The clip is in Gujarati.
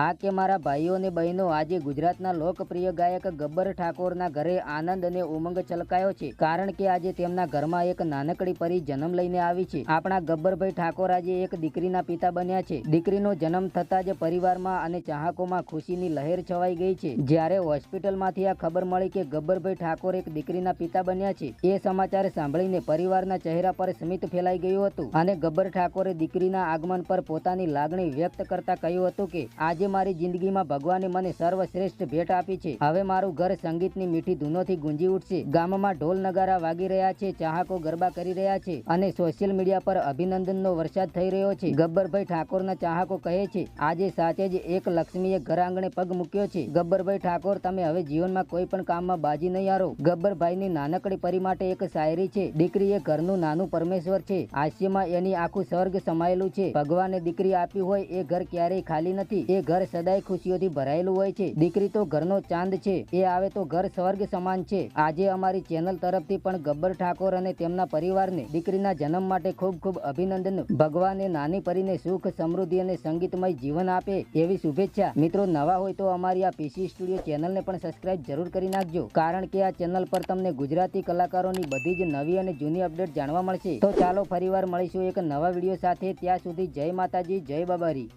આ કે મારા ભાઈઓ અને બહેનો આજે ગુજરાતના લોકપ્રિય ગાયક ગબ્બર ઠાકોરના ઘરે આનંદ અને ઉમંગ છલકાયો છે. કારણ કે આજે તેમના ઘરમાં એક નાનકડી પરી જન્મ લઈને આવી છે. આપણા ગબ્બરભાઈ ઠાકોર આજે એક દીકરીના પિતા બન્યા છે. દીકરીનો જન્મ થતાં જ પરિવારમાં અને ચાહકોમાં ખુશીની લહેર છવાઈ ગઈ છે. જ્યારે હોસ્પિટલમાંથી આ ખબર મળી કે ગબ્બરભાઈ ઠાકોર એક દીકરીના પિતા બન્યા છે, એ સમાચાર સાંભળીને પરિવારના ચહેરા પર સ્મિત ફેલાઈ ગયું હતું. અને ગબ્બર ઠાકોરે દીકરીના આગમન પર પોતાની લાગણી વ્યક્ત કરતા કહ્યું હતું કે, આજે મારી જિંદગીમાં ભગવાને મને સર્વશ્રેષ્ઠ ભેટ આપી છે. હવે મારું ઘર સંગીતની મીઠી ધૂનોથી ગુંજી ઉઠશે. ગામમાં ઢોલ નગારા વાગી રહ્યા છે, ચાહકો ગરબા કરી રહ્યા છે અને સોશિયલ મીડિયા પર અભિનંદનનો વરસાદ થઈ રહ્યો છે. ગબ્બરભાઈ ઠાકોરના ચાહકો કહે છે, આજે સાચે જ એક લક્ષ્મીએ ઘર આંગણે પગ મૂક્યો છે. ગબ્બરભાઈ ઠાકોર, તમે હવે જીવનમાં કોઈ પણ કામમાં બાજી નહીં આરો ગબ્બરભાઈની નાનકડી પરી માટે એક શાયરી છે. દીકરી એ ઘરનું નાનું પરમેશ્વર છે. હાસ્યમાં એની આખું સ્વર્ગ સમાયેલું છે. ભગવાને દીકરી આપી હોય એ ઘર ક્યારેય ખાલી નથી. એ ઘર સદાય ખુશીઓથી ભરાયેલું હોય છે. દીકરી તો ઘરનો ચાંદ છે. એ આવે તો ઘર સ્વર્ગ સમાન છે. આજે અમારી ચેનલ તરફથી પણ ગબ્બર ઠાકોર અને તેમના પરિવારને દીકરીના જન્મ માટે ખૂબ ખૂબ અભિનંદન. ભગવાને નાની પરીને સુખ, સમૃદ્ધિ અને સંગીતમય જીવન આપે એવી શુભેચ્છા. મિત્રો, નવા હોય તો અમારી આ પીસી સ્ટુડિયો ચેનલને પણ સબસ્ક્રાઇબ જરૂર કરી નાખજો. કારણ કે આ ચેનલ પર તમને ગુજરાતી કલાકારોની બધી જ નવી અને જૂની અપડેટ જાણવા મળશે. તો ચાલો ફરીવાર મળીશું એક નવા વીડિયો સાથે. ત્યાં સુધી જય માતાજી, જય બાબારી.